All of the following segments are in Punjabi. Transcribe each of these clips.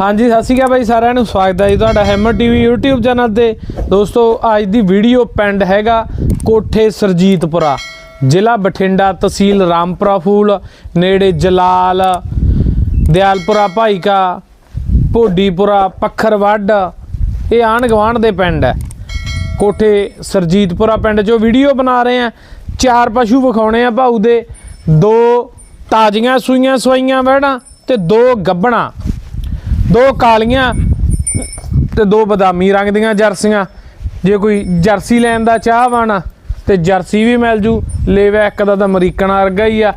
ਹਾਂਜੀ, ਸਤਿ ਸ਼੍ਰੀ ਅਕਾਲ ਬਾਈ ਸਾਰਿਆਂ ਨੂੰ, ਸਵਾਗਤ ਹੈ ਜੀ ਤੁਹਾਡਾ ਹੈਮਰ ਟੀਵੀ YouTube ਚੈਨਲ ਤੇ। ਦੋਸਤੋ, ਅੱਜ ਦੀ ਵੀਡੀਓ ਪਿੰਡ ਹੈਗਾ ਕੋਠੇ ਸਰਜੀਤਪੁਰਾ, ਜ਼ਿਲ੍ਹਾ ਬਠਿੰਡਾ ਤਹਿਸੀਲ ਰਾਮਪੁਰਾ ਫੂਲ, ਨੇੜੇ ਜਲਾਲ, ਦਿਆਲਪੁਰਾ ਭਾਈਕਾ, ਭੋਡੀਪੁਰਾ ਪੱਖਰਵੱਡ, ਇਹ ਆਣ ਗਵਾਂਢ ਦੇ ਪਿੰਡ ਹੈ। ਕੋਠੇ ਸਰਜੀਤਪੁਰਾ ਪਿੰਡ 'ਚੋਂ ਵੀਡੀਓ ਬਣਾ ਰਹੇ ਆ ਚਾਰ ਪਸ਼ੂ ਵਿਖਾਉਣੇ ਆ ਭਾਊ ਦੇ, ਦੋ ਤਾਜ਼ੀਆਂ ਸੂਈਆਂ ਸਵਾਈਆਂ ਵਹਿੜਾਂ ਤੇ ਦੋ ਗੱਬਣਾ। ਦੋ ਕਾਲੀਆਂ ਤੇ ਦੋ ਬਦਾਮੀ ਰੰਗ ਦੀਆਂ ਜਰਸੀਆਂ। ਜੇ ਕੋਈ ਜਰਸੀ ਲੈਣ ਦਾ ਚਾਹਵਾਨ ਤੇ ਜਰਸੀ ਵੀ ਮਿਲ ਜੂ। ਲੇਵਾ ਇੱਕ ਦਾ ਤਾਂ ਅਮਰੀਕਨ ਵਰਗਾ ਹੀ ਆ।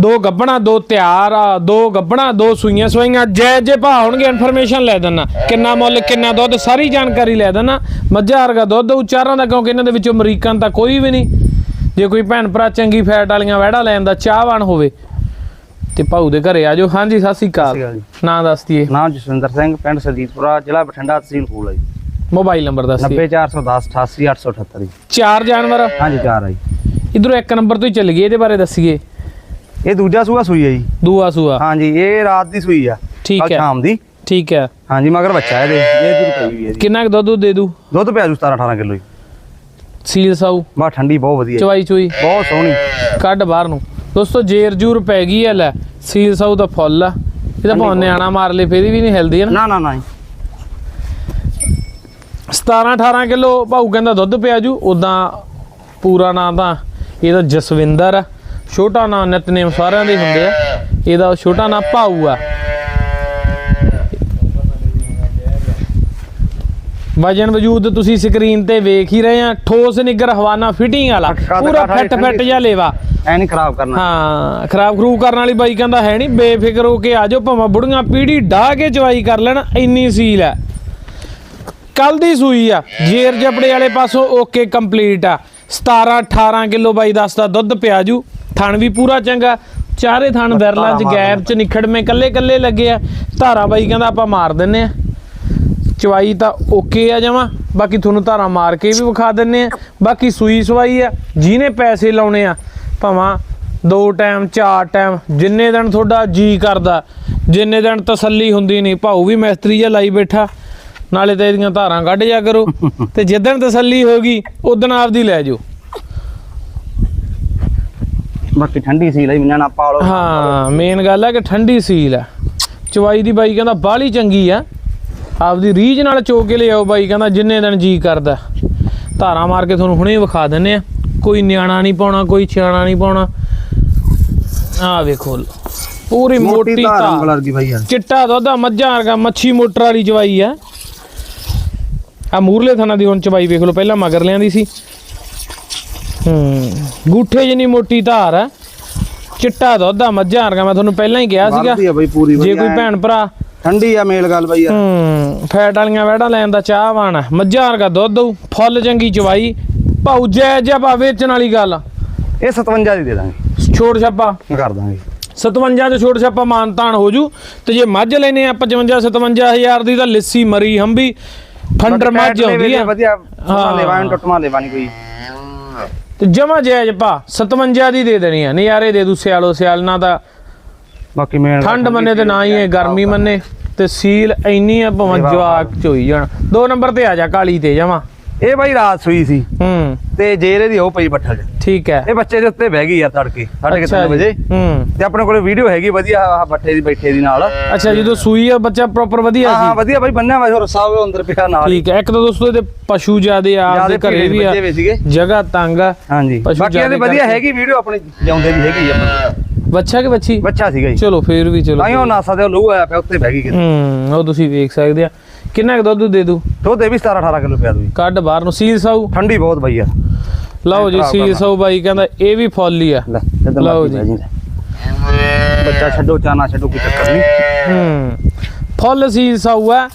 ਦੋ ਗੱਬਣਾ, ਦੋ ਤਿਆਰ ਆ। ਦੋ ਗੱਬਣਾ, ਦੋ ਸੂਈਆਂ ਸਵਾਈਆਂ। ਜੈ ਜੇ ਭਾ ਹੋਣਗੇ ਇਨਫੋਰਮੇਸ਼ਨ ਲੈ ਦੇਣਾ ਕਿੰਨਾ ਮੁੱਲ, ਕਿੰਨਾ ਦੁੱਧ, ਸਾਰੀ ਜਾਣਕਾਰੀ ਲੈ ਦੇਣਾ ਮੱਝਾਂ ਵਰਗਾ ਦੁੱਧ ਉਚਾਰਾਂ ਦਾ, ਕਿਉਂਕਿ ਇਹਨਾਂ ਦੇ ਵਿੱਚੋਂ ਅਮਰੀਕਨ ਤਾਂ ਕੋਈ ਵੀ ਨਹੀਂ। ਜੇ ਕੋਈ ਭੈਣ ਭਰਾ ਚੰਗੀ ਫੈਟ ਵਾਲੀਆਂ ਵਹਿੜਾ ਲੈਣ ਦਾ ਚਾਹਵਾਨ ਹੋਵੇ ਤੇ ਭਾਊ ਦੇ ਘਰੇ ਆ ਜਾਓ। ਹਾਂਜੀ ਸਤਿ ਸ਼੍ਰੀ ਸਤਿ ਸ਼੍ਰੀ ਅਕਾਲ। ਨਾਂ ਦੱਸ ਦਈਏ। ਨਾਮ ਜਸਵਿੰਦਰ ਸਿੰਘ ਪਿੰਡ ਸਰਜੀਤਪੁਰਾ ਜ਼ਿਲ੍ਹਾ ਬਠਿੰਡਾ ਤਹਿਸੀਲ ਫੂਲ ਹੈ ਮੋਬਾਈਲ ਨੰਬਰ ਦੱਸ ਦਈਏ। 90410 88878 ਜੀ। ਚਾਰ ਜਾਨਵਰ ਹਾਂਜੀ ਚਾਰ ਜੀ। ਇਧਰੋਂ ਇੱਕ ਨੰਬਰ ਤੋਂ ਹੀ ਚੱਲ ਗਏ ਇਹਦੇ ਬਾਰੇ ਦੱਸੀਏ। ਇਹ ਦੂਜਾ ਸੂਆ ਸੂਈ ਹੈ ਜੀ। ਦੂਆ ਸੂਆ। ਹਾਂਜੀ ਇਹ ਰਾਤ ਦੀ ਸੂਈ ਆ। ਠੀਕ ਹੈ। ਸ਼ਾਮ ਦੀ। ਠੀਕ ਹੈ। ਹਾਂਜੀ ਮਗਰ ਬੱਚਾ ਇਹਦੇ। ਇਹ ਦੂਰ ਪਈ ਹੋਈ ਹੈ ਜੀ। ਕਿੰਨਾ ਕੁ ਦੁੱਧ ਦੇ ਦੂ? ਦੁੱਧ ਪਿਆ ਜੂ 17 18 ਕਿਲੋ ਜੀ। ਸੀਲ ਸਾਊ। ਬਾ ਠੰਡੀ ਬਹੁਤ ਵਧੀਆ। ਚਵਾਈ ਚੁਈ। ਬਹੁਤ ਸੋਹਣੀ। ਕੱਢ ਬਾਹਰ ਨੂੰ। ਦੋਸਤੋ ਜੇਰ ਜੂਰ ਪੈ ਗਈ ਐ ਲੈ ਸੀਲ ਸਾਊ ਦਾ ਫੁੱਲ ਆ। ਇਹਦਾ ਭਾਵੇਂ ਨਿਆਣਾ ਮਾਰ ਲੇ ਫੇਰ ਵੀ ਨਹੀਂ ਹਿਲਦੀ ਹੈ ਨਾ? ਨਾ ਨਾ ਨਾ ਜੀ। 17 18 ਕਿਲੋ ਭਾਊ ਕਹਿੰਦਾ ਦੁੱਧ ਪਿਆ ਜੂ ਉਦਾਂ ਪੂਰਾ ਨਾਂ ਤਾਂ ਇਹਦਾ ਜਸਵਿੰਦਰ ਆ। ਛੋਟਾ ਨਾਂ ਨਿਤਨੇਮ ਸਾਰਿਆਂ ਦੇ ਹੁੰਦੇ ਆ। ਇਹਦਾ ਛੋਟਾ ਨਾਂ ਭਾਊ ਆ। ਵਜਨ ਵਜੂਦ ਤੁਸੀਂ ਸਕਰੀਨ ਤੇ ਵੇਖ ਹੀ ਰਹੇ ਆ। ਠੋਸ ਨਿੱਗਰ ਹਵਾਨਾ ਫਿਟਿੰਗ ਵਾਲਾ। ਪੂਰਾ ਫਿੱਟ ਫਿੱਟ। ਜਿਹਾ ਲੇਵਾ। ਐ ਨਹੀਂ ਖਰਾਬ ਕਰਨਾ। ਹਾਂ ਖਰਾਬ ਖਰੂਬ ਕਰਨ ਵਾਲੀ ਬਾਈ ਕਹਿੰਦਾ ਹੈ ਨਹੀਂ ਬੇਫਿਕਰ ਹੋ ਕੇ ਆ ਜਾਓ ਭਾਵੇਂ ਬੁੜੀਆਂ ਪੀੜੀ ਢਾਹ ਕੇ ਚਵਾਈ ਕਰ ਲੈਣ ਇੰਨੀ ਸੀਲ ਹੈ। ਕੱਲ ਦੀ ਸੂਈ ਆ ਜੇਰ ਜਪੜੇ ਵਾਲੇ ਪਾਸੋਂ ਓਕੇ ਕੰਪਲੀਟ ਆ। 17 18 ਕਿਲੋ ਬਾਈ ਦੱਸਦਾ ਦੁੱਧ ਪਿਆਜੂ ਥਣ ਵੀ ਪੂਰਾ ਚੰਗਾ। ਚਾਰੇ ਥਣ ਵਿਰਲਾਂ ਚ ਗੈਪ ਚ ਨਿਖੜਵੇਂ ਕੱਲੇ ਕੱਲੇ ਲੱਗੇ ਆ। ਧਾਰਾ ਬਾਈ ਕਹਿੰਦਾ ਆਪਾਂ ਮਾਰ ਦਿੰਨੇ ਆ। ਚਵਾਈ ਤਾਂ ਓਕੇ ਆ ਜਮਾ। ਬਾਕੀ ਤੁਹਾਨੂੰ ਧਾਰਾ ਮਾਰ ਕੇ ਵੀ ਵਿਖਾ ਦਿੰਨੇ ਆ। ਬਾਕੀ ਸੂਈ ਸਵਾਈ ਆ ਜਿਹਨੇ ਪੈਸੇ ਲਾਉਣੇ ਆ ਭਾਵਾਂ ਦੋ ਟਾਈਮ ਚਾਰ ਟਾਈਮ ਜਿੰਨੇ ਦਿਨ ਤੁਹਾਡਾ ਜੀ ਕਰਦਾ ਜਿੰਨੇ ਦਿਨ ਤਸੱਲੀ ਹੁੰਦੀ ਨਹੀਂ ਭਾਊ ਵੀ ਮਿਸਤਰੀ ਜਿਹਾ ਲਾਈ ਬੈਠਾ। ਨਾਲੇ ਤੇ ਇਹਦੀਆਂ ਧਾਰਾਂ ਕੱਢ ਜਾ ਕਰੋ। ਤੇ ਜਿੱਦਣ ਤਸੱਲੀ ਹੋ ਗਈ ਉਦਣ ਆਪਦੀ ਲੈ ਜਾਓ। ਬਾਕੀ ਠੰਡੀ ਸੀ ਲਈ ਮਿੰਨਾ ਨਾ ਪਾਲੋ ਹਾਂ ਮੇਨ ਗੱਲ ਹੈ ਕਿ ਠੰਡੀ ਸੀਲ ਹੈ ਚਵਾਈ ਦੀ ਬਾਈ ਕਹਿੰਦਾ ਬਾਹਲੀ ਚੰਗੀ ਆ। ਆਪਦੀ ਰੀਝ ਨਾਲ ਚੋ ਕੇ ਲਿਆਓ ਬਾਈ ਕਹਿੰਦਾ ਜਿੰਨੇ ਦਿਨ ਜੀ ਕਰਦਾ। ਧਾਰਾਂ ਮਾਰ ਕੇ ਤੁਹਾਨੂੰ ਹੁਣੇ ਵਿਖਾ ਦਿੰਨੇ ਆ। ਕੋਈ ਨਿਆਣਾ ਨਹੀਂ ਪਾਉਣਾ ਕੋਈ ਛਿਆਣਾ ਨਹੀਂ ਪਾਉਣਾ। ਆ ਵੇਖੋ ਪੂਰੀ ਮੋਟੀ ਧਾਰ ਉਂਗਲ ਵਰਗੀ ਭਾਈ ਯਾਰ ਚਿੱਟਾ ਦੁੱਧ ਆ ਮੱਝਾਂ ਵਰਗਾ ਮੱਛੀ ਮੋਟਰ ਵਾਲੀ ਚਵਾਈ ਆ। ਆ ਮੂਰਲੇ ਥਾਣਾ ਦੀ ਹੁਣ ਚਵਾਈ ਵੇਖ ਲਓ ਪਹਿਲਾਂ ਮਗਰ ਲਿਆਂਦੀ ਸੀ। ਹੂੰ ਗੂਠੇ ਜਿੰਨੀ ਮੋਟੀ ਧਾਰ ਆ। ਚਿੱਟਾ ਦੁੱਧ ਆ ਮੱਝਾਂ ਵਰਗਾ ਮੈਂ ਤੁਹਾਨੂੰ ਪਹਿਲਾਂ ਹੀ ਕਿਹਾ ਸੀਗਾ। ਬਈ ਜੇ ਕੋਈ ਭੈਣ ਭਰਾ ਠੰਡੀ ਆ ਮੇਲ ਗੱਲ ਬਈ ਯਾਰ। ਹੂੰ ਫੈਟ ਵਾਲੀਆਂ ਵੈੜਾਂ ਲੈਣ ਦਾ ਚਾਹਵਾਨ ਆ। ਮੱਝਾਂ ਵਰਗਾ ਦੁੱਧ ਹੋਊ ਫੁੱਲ ਚੰਗੀ ਚਵਾਈ। ਭਾਊ ਜੈ ਜੈ ਭਾ ਵੇਚਣ ਵਾਲੀ ਗੱਲ ਇਹ 57 ਦੀ ਦੇ ਦਾਂਗੇ। ਛੋੜ ਛਾਪਾ। ਕਰ ਦਾਂਗੇ। 57 ਚ ਛੋੜ ਛਾਪਾ ਮਾਨਤਾਨ ਹੋ ਜੂ। ਤੇ ਜੇ ਮੱਝ ਲੈਨੇ ਆ 55 57000 ਦੀ ਤਾਂ ਲਿੱਸੀ ਮਰੀ ਹੰਬੀ ਫੰਡਰ ਮੱਝ ਆਉਂਦੀ ਆ। ਵਧੀਆ ਹਾਂ। ਹਾਂ। ਲੈਵਾ ਨੂੰ ਟੁੱਟਮਾ ਲੈਵਾ ਨਹੀਂ ਕੋਈ। ਤੇ ਜਮਾ ਜਾਇਜ਼ ਭਾ 57 ਦੀ ਦੇ ਦੇਣੀ ਆ। ਨਜ਼ਾਰੇ ਦੇ ਦੂ ਸਿਆਲੋ ਸਿਆਲ ਨਾ ਤਾਂ ਬਾਕੀ ਮੇਨ ਠੰਡ ਮੰਨੇ ਤੇ ਨਾ ਹੀ ਹੈ ਗਰਮੀ ਮੰਨੇ ਤੇ ਸੀਲ ਇੰਨੀ ਆ ਭਾਵੇਂ ਜਵਾਕ ਚ ਹੋਈ ਜਾਣ। ਦੋ ਨੰਬਰ ਤੇ ਆ ਜਾ ਕਾਲੀ ਤੇ ਜਮਾ ਇਹ ਬਾਈ ਰਾਤ ਸੂਈ ਸੀ। ਹੂੰ। ਤੇ ਜੇਰੇ ਦੀ ਉਹ ਪਈ ਬੱਠਲ। ਠੀਕ ਹੈ। ਇਹ ਬੱਚੇ ਦੇ ਉੱਤੇ ਬਹਿ ਗਈ ਯਾਰ ਤੜਕੇ ਸਾਢੇ ਕੁ ਅੱਛਾ ਤਿੰਨ ਜੀ। ਵਜੇ। ਹੂੰ। ਤੇ ਆਪਣੇ ਕੋਲੇ ਵੀਡੀਓ ਹੈਗੀ ਵਧੀਆ ਆਹ ਬੱਠੇ ਦੀ ਬੈਠੇ ਦੀ ਨਾਲ। ਅੱਛਾ ਜਦੋਂ ਸੂਈ ਆ ਬੱਚਾ ਪ੍ਰੋਪਰ ਵਧੀਆ ਹਾਂ ਹਾਂ ਸੀ ਵਧੀਆ ਬਾਈ ਬੰਨਿਆ ਵਾ ਹੋਰ ਸਾਹ ਅੰਦਰ ਪਿਆ ਨਾਲ। ਠੀਕ ਹੈ। ਇੱਕ ਤਾਂ ਦੋਸਤੋ ਇਹਦੇ ਪਸ਼ੂ ਜਿਆਦੇ ਆ ਆਪਦੇ ਜ਼ਿਆਦੇ ਘਰੇ ਵੀ ਆ। ਜਗ੍ਹਾ ਤੰਗ ਆ। ਹਾਂਜੀ। ਬਾਕੀ ਇਹਦੇ ਵਧੀਆ। ਹੈਗੀ ਵੀਡੀਓ ਆਪਣੀ ਜਾਉਂਦੇ ਵੀ ਹੈਗੀ ਆ। ਬੱਚਾ ਕਿ ਬੱਚੀ ਬੱਚਾ ਸੀਗਾ ਜੀ। ਚਲੋ ਫੇਰ ਵੀ ਚਲੋ। ਉਹ ਨਾਸਾ ਦੇ ਉਹ ਲਹੂ ਆਇਆ ਪਿਆ ਉੱਤੇ ਬਹਿ ਗਈ ਕਿਤੇ। ਹੂੰ ਉਹ ਤੁਸੀਂ ਵੇਖ ਸਕਦੇ ਆ। ਕਿੰਨਾ ਕੁ ਦੁੱਧ ਦੇ ਦੂ? ਦੁੱਧ ਇਹ ਵੀ 17 18 ਕਿਲੋ ਪਿਆ ਦੂਈ ਕੱਢ ਬਾਹਰ ਨੂੰ ਸੀਲ ਸਾਊ? ਠੰਡੀ ਬਹੁਤ ਬਾਈ ਯਾਰ ਲਓ ਜੀ ਸੀਲ। ਸਾਊ ਬਾਈ ਕਹਿੰਦਾ ਇਹ ਵੀ ਫੁੱਲ ਆ। ਲਓ ਜੀ। ਬੱਚਾ ਛੱਡੋ ਚਾਨਾ ਛੱਡੋ ਕੋਈ ਚੱਕਰ ਨਹੀਂ। ਹੂੰ। ਫੁੱਲ ਸੀਲ ਸਾਊ ਆ।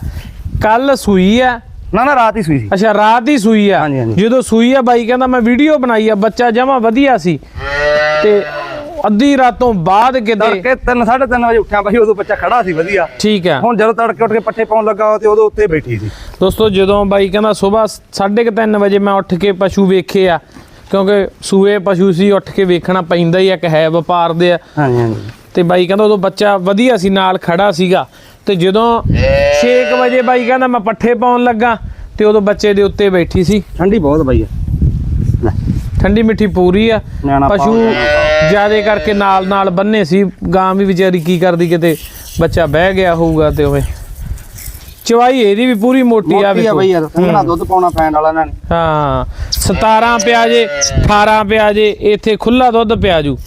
ਕੱਲ ਸੂਈ ਆ। ਨਾ ਨਾ ਰਾਤ ਹੀ ਸੂਈ ਸੀ। ਅੱਛਾ ਰਾਤ ਹੀ ਸੂਈ ਆ। ਜਦੋਂ ਸੂਈ ਆ ਬਾਈ ਕਹਿੰਦਾ ਮੈਂ ਵੀਡੀਓ ਬਣਾਈ ਆ ਬੱਚਾ ਜਮਾ ਵਧੀਆ ਸੀ। ਤੇ ਅੱਧੀ ਰਾਤੋਂ ਬਾਅਦ ਕਿਤੇ ਤੜਕੇ 3 3:30 ਵਜੇ ਉੱਠਿਆ ਬਾਈ ਉਦੋਂ ਬੱਚਾ ਖੜਾ ਸੀ ਵਧੀਆ। ਠੀਕ ਆ ਹੁਣ ਜਦੋਂ ਤੜਕੇ ਉੱਠ ਕੇ ਪੱਠੇ ਪਾਉਣ ਲੱਗਾ ਤੇ ਉਦੋਂ ਉੱਤੇ ਬੈਠੀ ਸੀ। ਦੋਸਤੋ ਜਦੋਂ ਬਾਈ ਕਹਿੰਦਾ ਸਵੇਰ 3:30 ਵਜੇ ਮੈਂ ਉੱਠ ਕੇ ਪਸ਼ੂ ਵੇਖੇ ਆ ਕਿਉਂਕਿ ਸੂਏ ਪਸ਼ੂ ਸੀ ਉੱਠ ਕੇ ਵੇਖਣਾ ਪੈਂਦਾ ਹੀ ਆ, ਇੱਕ ਹੈ ਵਪਾਰ ਦੇ ਆ। ਹਾਂਜੀ ਹਾਂਜੀ। ਤੇ ਬਾਈ ਕਹਿੰਦਾ ਉਦੋਂ ਬੱਚਾ ਵਧੀਆ ਸੀ ਨਾਲ ਖੜਾ ਸੀਗਾ। ਤੇ ਜਦੋਂ 6 ਵਜੇ ਬਾਈ ਕਹਿੰਦਾ ਮੈਂ ਪੱਠੇ ਪਾਉਣ ਲੱਗਾ ਤੇ ਉਦੋਂ ਬੱਚੇ ਦੇ ਉੱਤੇ ਬੈਠੀ ਸੀ। ਠੰਡੀ ਬਹੁਤ ਬਈ ਲੈ। ਠੰਡੀ ਮਿੱਠੀ ਪੂਰੀ ਆ। ਨਿਆਣਾ ਪਾਓ, ਪਸ਼ੂ ਜਿਆਦੇ ਕਰਕੇ ਨਾਲ ਨਾਲ ਬੰਨੇ ਸੀ ਗਾਂ ਵੀ ਵਿਚਾਰੀ ਕੀ ਕਰਦੀ ਕਿਤੇ ਬੱਚਾ ਬਹਿ ਗਿਆ ਹੋਊਗਾ ਤੇ ਉਵੇਂ। ਚਵਾਈ ਇਹਦੀ ਵੀ ਪੂਰੀ ਮੋਟੀ ਆ ਮੋਟੀ ਆ ਵੇਖੋ। ਬਈ ਯਾਰ ਸੰਘਣਾ ਦੁੱਧ ਪਾਉਣਾ ਪੈਣ ਵਾਲਾ ਇਹਨਾਂ ਨੇ। ਹਾਂ 17 ਪਿਆ ਜੇ 18 ਪਿਆ ਜੇ ਇੱਥੇ ਖੁੱਲਾ ਦੁੱਧ ਪਿਆ ਜੂ।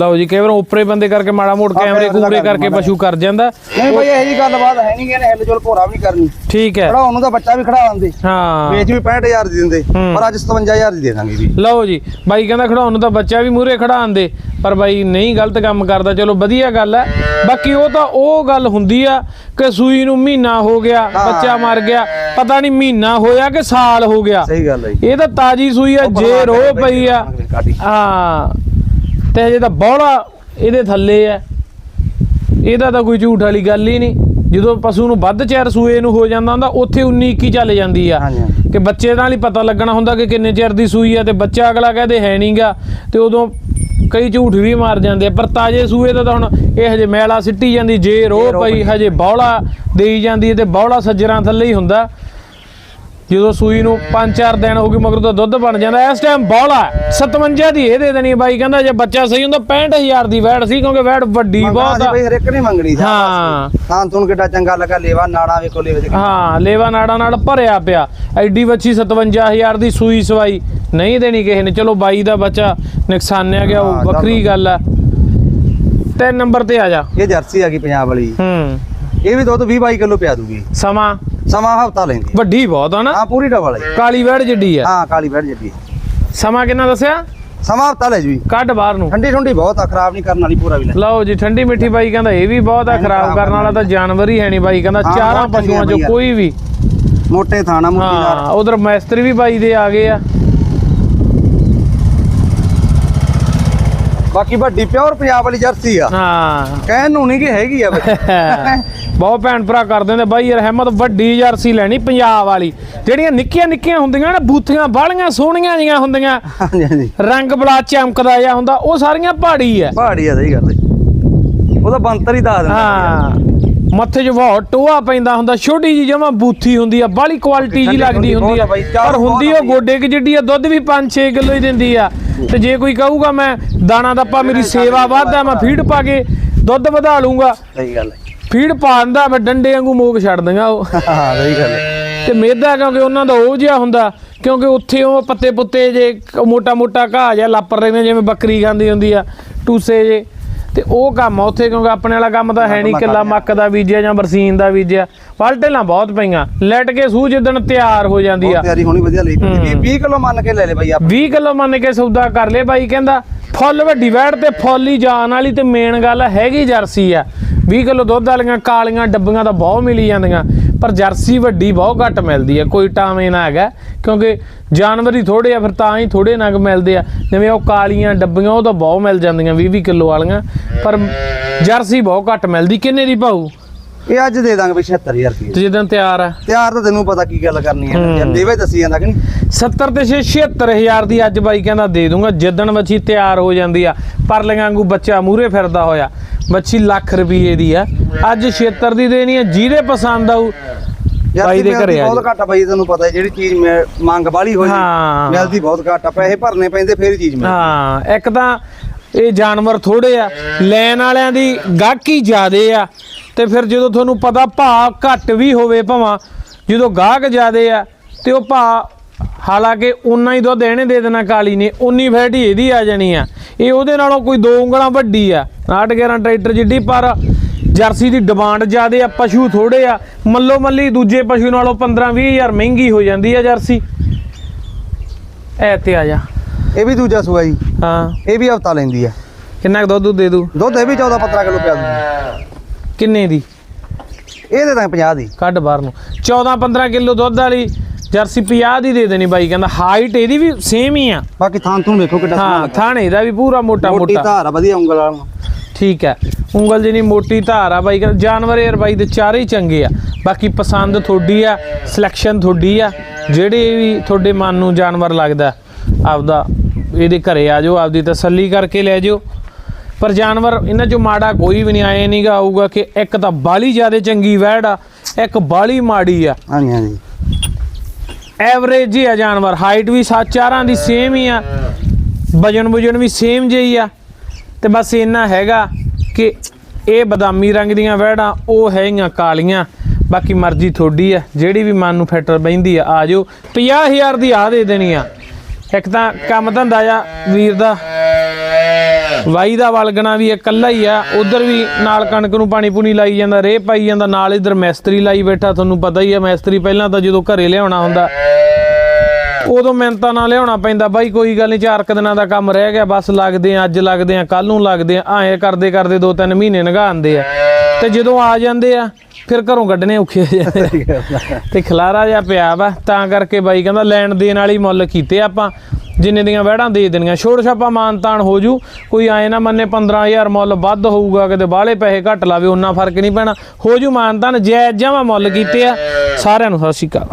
ਲਓ ਜੀ ਕਈ ਵਾਰ ਉੱਪਰੇ ਬੰਦੇ ਕਰਕੇ ਮਾੜਾ ਮੋੜ ਕੈਮਰੇ ਕੂਮਰੇ ਕਰ ਕਰਕੇ। ਪਸ਼ੂ ਕਰ ਜਾਂਦਾ। ਨਹੀਂ ਬਈ ਇਹੋ ਜੀ ਗੱਲਬਾਤ ਹੈ ਨਹੀਂ ਕਿ ਇਹਨੇ ਹਿੱਲ ਜੁਲ ਭੋਰਾ ਵੀ ਕਰਨੀ। ਠੀਕ ਹੈ। ਖੜਾਉਣ ਨੂੰ ਤਾਂ ਬੱਚਾ ਵੀ ਖੜਾ ਦਿੰਦੇ ਹਾਂ। ਵੇਚ ਵੀ 65000 ਦੀ ਦਿੰਦੇ। ਪਰ ਅੱਜ 57000 ਦੀ ਦੇ ਦਾਂਗੇ ਵੀ ਲਓ ਜੀ ਬਾਈ ਕਹਿੰਦਾ ਖੜਾਉਣ ਨੂੰ ਤਾਂ ਬੱਚਾ ਵੀ ਮੂਰੇ ਖੜਾਉਣ ਦੇ ਪਰ ਬਾਈ ਨਹੀਂ ਗਲਤ ਕੰਮ ਕਰਦਾ ਚਲੋ ਵਧੀਆ ਗੱਲ ਹੈ। ਬਾਕੀ ਉਹ ਤਾਂ ਉਹ ਗੱਲ ਹੁੰਦੀ ਆ ਕਿ ਸੂਈ ਨੂੰ ਮਹੀਨਾ ਹੋ ਗਿਆ। ਬੱਚਾ ਮਰ ਗਿਆ ਪਤਾ ਨਹੀਂ ਮਹੀਨਾ ਹੋਇਆ ਕਿ ਸਾਲ ਹੋ ਗਿਆ। ਸਹੀ ਗੱਲ ਹੈ ਇਹ ਤਾਂ ਤਾਜੀ ਸੂਈ ਆ ਜੇ ਰੋ ਪਈ ਆ। ਹਾਂ। ਤੇ ਹਜੇ ਤਾਂ ਬੌਲਾ ਇਹਦੇ ਥੱਲੇ ਆ ਇਹਦਾ ਤਾਂ ਕੋਈ ਝੂਠ ਵਾਲੀ ਗੱਲ ਹੀ ਨਹੀਂ। ਜਦੋਂ ਪਸ਼ੂ ਨੂੰ ਵੱਧ ਚਿਰ ਸੂਏ ਨੂੰ ਹੋ ਜਾਂਦਾ ਹੁੰਦਾ ਉੱਥੇ 19 21 ਚੱਲ ਜਾਂਦੀ ਆ। ਕਿ ਬੱਚੇ ਨਾਲ ਹੀ ਪਤਾ ਲੱਗਣਾ ਹੁੰਦਾ ਕਿ ਕਿੰਨੇ ਚਿਰ ਦੀ ਸੂਈ ਆ ਤੇ ਬੱਚਾ ਅਗਲਾ ਕਹਦੇ ਹੈ ਨਹੀਂਗਾ ਤੇ ਉਦੋਂ ਕਈ ਝੂਠ ਵੀ ਮਾਰ ਜਾਂਦੇ ਆ। ਪਰ ਤਾਜੇ ਸੂਏ ਦਾ ਤਾਂ ਹੁਣ ਇਹ ਹਜੇ ਮੈਲਾ ਸਿੱਟੀ ਜਾਂਦੀ ਜੇ ਰੋ ਪਈ। ਹਜੇ ਬੌਲਾ ਦੇਈ ਜਾਂਦੀ ਹੈ ਤੇ ਬੌਲਾ ਸੱਜਰਾਂ ਥੱਲੇ ਹੀ ਹੁੰਦਾ। ਜਦੋਂ ਸੂਈ ਨੂੰ 5-4 ਦਿਨ ਹੋ ਗਏ ਮਗਰ ਤਾਂ ਦੁੱਧ ਬਣ ਜਾਂਦਾ ਇਸ ਟਾਈਮ ਬੌਲਾ 57 ਦੀ ਇਹ ਦੇ ਦੇਣੀ ਬਾਈ ਕਹਿੰਦਾ ਜੇ ਬੱਚਾ ਸਹੀ ਹੁੰਦਾ 65000 ਦੀ ਵੈੜ ਸੀ ਕਿਉਂਕਿ ਵੈੜ ਵੱਡੀ ਬਹੁਤ ਆ। ਬਈ ਹਰ ਇੱਕ ਨਹੀਂ ਮੰਗਣੀ ਸੀ ਹਾਂ। ਥਾਂ ਤੁਨ ਕਿੱਡਾ ਚੰਗਾ ਲੱਗਾ ਲੇਵਾ ਨਾੜਾ ਵੇਖੋ ਲੇਵੇ ਦੇ ਹਾਂ ਲੇਵਾ ਨਾੜਾ ਨਾਲ ਭਰਿਆ ਪਿਆ। ਐਡੀ ਬੱਚੀ 57000 ਦੀ ਸੂਈ ਸਵਾਈ ਨਹੀਂ ਦੇਣੀ ਕਿਸੇ ਨੇ। ਚਲੋ ਬਾਈ ਦਾ ਬੱਚਾ ਨੁਕਸਾਨਿਆ ਗਿਆ ਉਹ ਵੱਖਰੀ ਗੱਲ ਆ। ਤੇ ਨੰਬਰ ਤੇ ਆ ਜਾ। ਇਹ ਜਰਸੀ ਆ ਗਈ ਪੰਜਾਬ ਵਾਲੀ। ਹੂੰ। ਇਹ ਵੀ ਦੁੱਧ 20 22 ਕਿਲੋ ਪਿਆ ਦੂਗੀ। ਸਮਾਂ ਸਮਾਂ ਹਫਤਾ ਲੈਂਦੀ ਹੈ। ਵੱਡੀ ਬਹੁਤ ਆ ਨਾ? ਹਾਂ ਪੂਰੀ ਡਬਲ ਹੈ। ਕਾਲੀ ਵੈੜ ਜਿੱਡੀ ਆ। ਹਾਂ ਕਾਲੀ ਬੈਠ ਜੱਡੀ ਸਮਾਂ ਕਿੰਨਾ ਦੱਸਿਆ? ਸਮਾਂ ਹਫਤਾ ਲੈ ਜੂਗੀ ਕੱਢ ਬਾਹਰ ਨੂੰ। ਠੰਡੀ ਠੰਡੀ ਬਹੁਤ ਆ ਖਰਾਬ ਨਹੀਂ ਕਰਨ ਵਾਲੀ ਪੂਰਾ ਵੀ ਲੈ। ਲਓ ਜੀ ਠੰਡੀ ਮਿੱਠੀ ਬਾਈ ਕਹਿੰਦਾ ਇਹ ਵੀ ਬਹੁਤ ਆ ਖਰਾਬ ਕਰਨ ਵਾਲਾ ਤਾਂ ਜਾਨਵਰ ਹੀ ਹੈ ਨਹੀਂ ਬਾਈ ਕਹਿੰਦਾ ਹਾਂ, ਚਾਰਾਂ ਬਹੁਤ ਚੰਗੀ ਆ ਪਸ਼ੂਆਂ ਚੋਂ ਬਾਈ। ਕੋਈ ਵੀ। ਮੋਟੇ ਥਾਣਾ ਮੁੱਠੀਦਾਰ ਹਾਂ ਉਧਰ ਮੈਸਤਰੀ ਵੀ ਬਾਈ ਦੇ ਆ ਗਏ ਆ। ਬਾਕੀ ਵੱਡੀ ਪਿਓਰ ਪੰਜਾਬ ਵਾਲੀ ਜਰਸੀ ਆ। ਹਾਂ। ਕਹਿਣ ਨੂੰ ਨਹੀਂ ਕਿ ਹੈਗੀ ਆ ਬਹੁਤ ਭੈਣ ਭਰਾ ਕਰਦੇ ਨੇ ਬਾਈ ਯਾਰ ਹਿੰਮਤ ਵੱਡੀ ਜਰਸੀ ਲੈਣੀ ਪੰਜਾਬ ਵਾਲੀ। ਜਿਹੜੀਆਂ ਨਿੱਕੀਆਂ ਨਿੱਕੀਆਂ ਹੁੰਦੀਆਂ ਨਾ ਬੂਥੀਆਂ ਬਾਲੀਆਂ ਸੋਹਣੀਆਂ ਜੀਆਂ ਹੁੰਦੀਆਂ। ਹਾਂਜੀ ਹਾਂਜੀ। ਰੰਗ ਬਲਾ ਚਮਕਦਾ ਜਿਹਾ ਹੁੰਦਾ ਉਹ ਸਾਰੀਆਂ ਪਹਾੜੀ ਆ। ਪਹਾੜੀ ਆ ਸਹੀ ਗੱਲ ਹੈ। ਉਹਦਾ ਬੰਤਰ ਹੀ ਦੱਸ ਦਿੰਦਾ। ਹਾਂ। ਮੱਥੇ 'ਚ ਬਹੁਤ ਟੋਆ ਪੈਂਦਾ ਹੁੰਦਾ ਛੋਟੀ ਜੀ ਜਮਾ ਬੂਥੀ ਹੁੰਦੀ ਆ ਬਾਲੀ ਕੁਆਲਿਟੀ ਜੀ ਲੱਗਦੀ ਹੁੰਦੀ ਆ। ਪਰ ਹੁੰਦੀ ਉਹ ਗੋਡੇ ਕਿ ਜਿੱਡੀ ਆ ਦੁੱਧ ਵੀ 5-6 ਕਿਲੋ ਹੀ ਦਿੰਦੀ ਆ। ਤੇ ਜੇ ਕੋਈ ਕਹੂਗਾ ਮੈਂ ਦਾਣਾ ਦੱਪਾ ਮੇਰੀ ਸੇਵਾ ਵੱਧਦਾ ਮੈਂ ਫੀਡ ਪਾ ਕੇ ਦੁੱਧ ਵਧਾ ਲੂੰਗਾ। ਸਹੀ ਗੱਲ ਹੈ। ਫੀਡ ਪਾ ਦਿੰਦਾ ਮੈਂ ਡੰਡੇ ਵਾਂਗੂ ਮੋਕ ਛੱਡ ਦਿੰਗਾ ਉਹ। ਹਾਂ ਸਹੀ ਗੱਲ ਹੈ। ਤੇ ਮੇਦਾ ਕਿਉਂਕਿ ਉਹਨਾਂ ਦਾ ਉਹ ਜਿਹਾ ਹੁੰਦਾ ਕਿਉਂਕਿ ਉੱਥੇ ਉਹ ਪੱਤੇ ਪੁੱਤੇ ਜੇ ਮੋਟਾ ਮੋਟਾ ਘਾਹ ਜਿਹਾ ਲਾਪਰ ਰਹਿੰਦੇ ਜਿਵੇਂ ਬੱਕਰੀ ਖਾਂਦੀ ਹੁੰਦੀ ਆ ਟੂਸੇ ਜੇ। ਤੇ ਉਹ ਕੰਮ ਆ ਉੱਥੇ ਕਿਉਂਕਿ ਆਪਣੇ ਵਾਲਾ ਕੰਮ ਤਾਂ ਹੈ ਨਹੀਂ ਕਿੱਲਾ ਮੱਕ ਦਾ ਬੀਜਿਆ ਜਾਂ ਬਰਸੀਨ ਦਾ ਬੀਜਿਆ ਪਲਟੇਲਾਂ ਬਹੁਤ ਪਈਆਂ ਲੈਟ ਕੇ ਸੂਹ ਜਿੱਦਣ ਤਿਆਰ ਹੋ ਜਾਂਦੀ ਆ। ਤਿਆਰੀ ਹੋਣੀ ਵਧੀਆ ਲਈ 20 20 ਕਿਲੋ ਮੰਨ ਕੇ ਲੈ ਲੈ ਬਈ ਆਪ। 20 ਕਿਲੋ ਮੰਨ ਕੇ ਸੌਦਾ ਕਰ ਲਏ ਬਾਈ ਕਹਿੰਦਾ ਫੁੱਲ ਵੱਡੀ ਵੈੜ ਤੇ ਫੁੱਲ ਹੀ ਜਾਣ ਵਾਲੀ ਤੇ ਮੇਨ ਗੱਲ ਹੈਗੀ ਜਰਸੀ ਆ। 20 ਕਿਲੋ ਦੁੱਧ ਵਾਲੀਆਂ ਕਾਲੀਆਂ ਡੱਬੀਆਂ ਤਾਂ ਬਹੁਤ ਮਿਲੀ ਜਾਂਦੀਆਂ। ਪਰ ਜਰਸੀ ਵੱਡੀ ਬਹੁਤ ਘੱਟ ਮਿਲਦੀ ਹੈ, ਕੋਈ ਟਾਵੇਂ ਨਾ ਹੈਗਾ, ਕਿਉਂਕਿ ਜਾਨਵਰ ਹੀ ਥੋੜੇ ਆ, ਫਿਰ ਤਾਂ ਹੀ ਥੋੜੇ ਨਗ ਮਿਲਦੇ ਆ। ਜਿਵੇਂ ਉਹ ਕਾਲੀਆਂ ਡੱਬੀਆਂ ਉਹ ਤਾਂ ਬਹੁਤ ਮਿਲ ਜਾਂਦੀਆਂ 20 20 ਕਿਲੋ ਵਾਲੀਆਂ, ਪਰ ਜਰਸੀ ਬਹੁਤ ਘੱਟ ਮਿਲਦੀ, ਕਿੰਨੇ ਦੀ ਭਾਊ ਇਹ ਅੱਜ ਦੇ ਦਾਂਗੇ ਬਈ 76000 ਰੁਪਏ। ਤੇ ਜਦੋਂ ਤਿਆਰ ਆ। ਤਿਆਰ ਤਾਂ ਤੈਨੂੰ ਪਤਾ ਕੀ ਗੱਲ ਕਰਨੀ ਹੈ। ਜਦ ਦੇਵੇ ਦੱਸੀ ਜਾਂਦਾ ਕਿ ਨਹੀਂ? 70 ਤੇ 76000 ਦੀ ਅੱਜ ਬਾਈ ਕਹਿੰਦਾ ਦੇ ਦੂੰਗਾ। ਜਿੱਦਣ ਬੱਚੀ ਤਿਆਰ ਹੋ ਜਾਂਦੀ ਆ ਪਰਲੀਆਂ ਵਾਂਗੂ ਬੱਚਾ ਮੂਰੇ ਫਿਰਦਾ ਹੋਇਆ। ਬੱਚੀ ਲੱਖ ਰੁਪਏ ਦੀ ਆ। ਅੱਜ 76 ਦੀ ਦੇਣੀ ਆ ਜਿਹਦੇ ਪਸੰਦ ਆਊ ਬਾਈ ਦੇ ਘਰੇ ਆ ਬਹੁਤ ਘੱਟ ਬਾਈ ਤੈਨੂੰ ਪਤਾ ਹੈ, ਜਿਹੜੀ ਚੀਜ਼ ਮੰਗ ਵਾਲੀ ਹੋਈ ਹਾਂ। ਮਿਲਦੀ ਬਹੁਤ ਘੱਟ ਆ ਪੈਸੇ ਭਰਨੇ ਪੈਂਦੇ ਫੇਰ ਚੀਜ਼ ਮਿਲਦੀ। ਹਾਂ ਇੱਕ ਤਾਂ ਇਹ ਜਾਨਵਰ ਥੋੜੇ ਆ ਲੈਣ ਵਾਲਿਆਂ ਦੀ ਗਾਹਕੀ ਜ਼ਿਆਦੇ ਆ। ਤੇ ਫਿਰ ਜਦੋਂ ਤੁਹਾਨੂੰ ਪਤਾ ਭਾਅ ਘੱਟ ਵੀ ਹੋਵੇ ਭਾਵਾਂ ਜਦੋਂ ਗਾਹਕ ਜ਼ਿਆਦੇ ਆ ਤੇ ਉਹ ਭਾਅ ਹਾਲਾਂਕਿ ਉਨਾ ਹੀ ਦੁੱਧ ਇਹਨੇ ਦੇ ਦੇਣਾ ਕਾਲੀ ਨੇ ਉਨੀ ਫੈਟ ਹੀ ਇਹਦੀ ਆ ਜਾਣੀ ਆ। ਇਹ ਉਹਦੇ ਨਾਲੋਂ ਕੋਈ ਦੋ ਉਂਗਲਾਂ ਵੱਡੀ ਆ। 811 ਟਰੈਕਟਰ ਜਿੱਡੀ ਪਰ ਜਰਸੀ ਦੀ ਡਿਮਾਂਡ ਜ਼ਿਆਦੇ ਆ ਪਸ਼ੂ ਥੋੜੇ ਆ। ਮੱਲੋ ਮੱਲੀ ਦੂਜੇ ਪਸ਼ੂ ਨਾਲੋਂ 15 20000 ਮਹਿੰਗੀ ਹੋ ਜਾਂਦੀ ਆ ਜਰਸੀ। ਐ ਤੇ ਆ ਜਾ। ਇਹ ਵੀ ਦੂਜਾ ਸੂਆ ਜੀ। ਹਾਂ। ਇਹ ਵੀ ਹਫਤਾ ਲੈਂਦੀ ਆ। ਕਿੰਨਾ ਕੁ ਦੁੱਧ ਦੇ ਦੂ ਦੁੱਧ ਇਹ ਵੀ 14 15 ਕਿਲੋ ਪਿਆ ਦੂਗੀ ਕਿੰਨੇ ਦੀ? ਇਹ ਦੇ ਦਾਂਗੇ 50 ਦੀ। ਕੱਢ ਬਾਹਰ ਨੂੰ। 14 15 ਕਿਲੋ ਦੁੱਧ ਵਾਲੀ ਜਰਸੀ 50 ਦੀ ਦੇ ਦੇਣੀ ਬਾਈ ਕਹਿੰਦਾ ਹਾਈਟ ਇਹਦੀ ਵੀ ਸੇਮ ਹੀ ਆ। ਬਾਕੀ ਥਾਂ ਤੂੰ ਵੇਖੋ ਕਿੱਡਾ ਹਾਂ ਥਾਣੇ ਦਾ ਵੀ ਪੂਰਾ ਮੋਟਾ ਮੋਟੀ ਮੋਟਾ। ਧਾਰ ਆ ਵਧੀਆ ਉਂਗਲ ਵਾਲਾ। ਠੀਕ ਹੈ। ਉਂਗਲ ਜਿਹੀ ਮੋਟੀ ਧਾਰ ਆ ਬਾਈ ਕਹਿੰਦਾ ਜਾਨਵਰ ਯਾਰ ਬਾਈ ਦੇ ਚਾਰੇ ਹੀ ਚੰਗੇ ਆ। ਬਾਕੀ ਪਸੰਦ ਤੁਹਾਡੀ ਆ ਸਿਲੈਕਸ਼ਨ ਤੁਹਾਡੀ ਆ ਜਿਹੜੇ ਵੀ ਤੁਹਾਡੇ ਮਨ ਨੂੰ ਜਾਨਵਰ ਲੱਗਦਾ ਆਪਦਾ ਇਹਦੇ ਘਰੇ ਆ ਜਾਓ ਆਪਦੀ ਤਸੱਲੀ ਕਰਕੇ ਲੈ ਜਾਓ। ਪਰ ਜਾਨਵਰ ਇਹਨਾਂ ਚੋਂ ਮਾੜਾ ਕੋਈ ਵੀ ਨਹੀਂ ਆਏ ਨਹੀਂਗਾ ਆਊਗਾ ਕਿ ਇੱਕ ਤਾਂ ਬਾਲੀ ਜ਼ਿਆਦਾ ਚੰਗੀ ਵੈੜ ਆ ਇੱਕ ਬਾਲੀ ਮਾੜੀ ਆ। ਹਾਂਜੀ ਹਾਂਜੀ। ਐਵਰੇਜ ਹੀ ਆ ਜਾਨਵਰ ਹਾਈਟ ਵੀ ਸੱਤ ਚਾਰਾਂ ਦੀ ਸੇਮ ਹੀ ਆ ਵਜਨ ਵਜਨ ਵੀ ਸੇਮ ਜਿਹੀ ਆ। ਤੇ ਬਸ ਇੰਨਾ ਹੈਗਾ ਕਿ ਇਹ ਬਦਾਮੀ ਰੰਗ ਦੀਆਂ ਵਹਿੜਾਂ ਉਹ ਹੈਗੀਆਂ ਕਾਲੀਆਂ ਬਾਕੀ ਮਰਜ਼ੀ ਤੁਹਾਡੀ ਆ ਜਿਹੜੀ ਵੀ ਮਨ ਨੂੰ ਫਿੱਟ ਬੈਂਦੀ ਆ ਆ ਜਾਓ। 50000 ਦੀ ਆ ਦੇ ਦੇਣੀ ਆ। ਇੱਕ ਤਾਂ ਕੰਮ ਧੰਦਾ ਆ ਵੀਰ ਦਾ। ਵਾਈ ਦਾ ਵਲਗਣਾ ਵੀ ਇਕੱਲਾ ਹੀ ਆ। ਉਧਰ ਵੀ ਨਾਲ ਕਣਕ ਨੂੰ ਪਾਣੀ ਪੂਣੀ ਲਾਈ ਜਾਂਦਾ ਰੇਹ ਪਾਈ ਜਾਂਦਾ ਨਾਲ ਇਧਰ ਮੈਸਤਰੀ ਲਾਈ ਬੈਠਾ ਤੁਹਾਨੂੰ ਪਤਾ ਹੀ ਆ ਮੈਸਤਰੀ ਪਹਿਲਾਂ ਤਾਂ ਜਦੋਂ ਘਰੇ ਲਿਆਉਣਾ ਹੁੰਦਾ ਉਦੋਂ ਮਿਹਨਤਾਂ ਨਾਲ ਲਿਆਉਣਾ ਪੈਂਦਾ। ਬਾਈ ਕੋਈ ਗੱਲ ਨਹੀਂ ਚਾਰ ਕੁ ਦਿਨਾਂ ਦਾ ਕੰਮ ਰਹਿ ਗਿਆ ਬਸ ਲੱਗਦੇ ਆ ਅੱਜ ਲੱਗਦੇ ਆ ਕੱਲ ਨੂੰ ਲੱਗਦੇ ਆ ਐਂ ਕਰਦੇ ਕਰਦੇ ਦੋ ਤਿੰਨ ਮਹੀਨੇ ਲੰਘਾਉਂਦੇ ਆ। ਤੇ ਜਦੋਂ ਆ ਜਾਂਦੇ ਆ ਫਿਰ ਘਰੋਂ ਕੱਢਣੇ ਔਖੇ ਹੋ ਜਾਂਦੇ। ਤੇ ਖਲਾਰਾ ਜਿਹਾ ਪਿਆ ਵਾ ਤਾਂ ਕਰਕੇ ਬਾਈ ਕਹਿੰਦਾ ਲੈਣ ਦੇਣ ਵਾਲੀ ਮੁੱਲ ਕੀਤੇ ਆਪਾਂ। ਜਿੰਨੇ ਦੀਆਂ ਵਹਿੜਾਂ ਦੇ ਦੇਣੀਆਂ। ਛੋੜ ਛਾਪਾ ਮਾਨਤਾਨ ਹੋ ਜੂ। ਕੋਈ ਆਏ ਨਾ ਮੰਨੇ 15000 ਮੁੱਲ ਵੱਧ ਹੋਊਗਾ, ਕਿਤੇ ਬਾਹਲੇ ਪੈਸੇ ਘੱਟ ਲਾਵੇ ਉਹਨਾਂ ਫ਼ਰਕ ਨਹੀਂ ਪੈਣਾ। ਹੋ ਜੂ ਮਾਨਤਾਨ ਜਾਇਜ਼ ਜਮਾ ਮੁੱਲ ਕੀਤੇ ਆ। ਸਾਰਿਆਂ ਨੂੰ ਸਤਿ ਸ਼੍ਰੀ ਅਕਾਲ।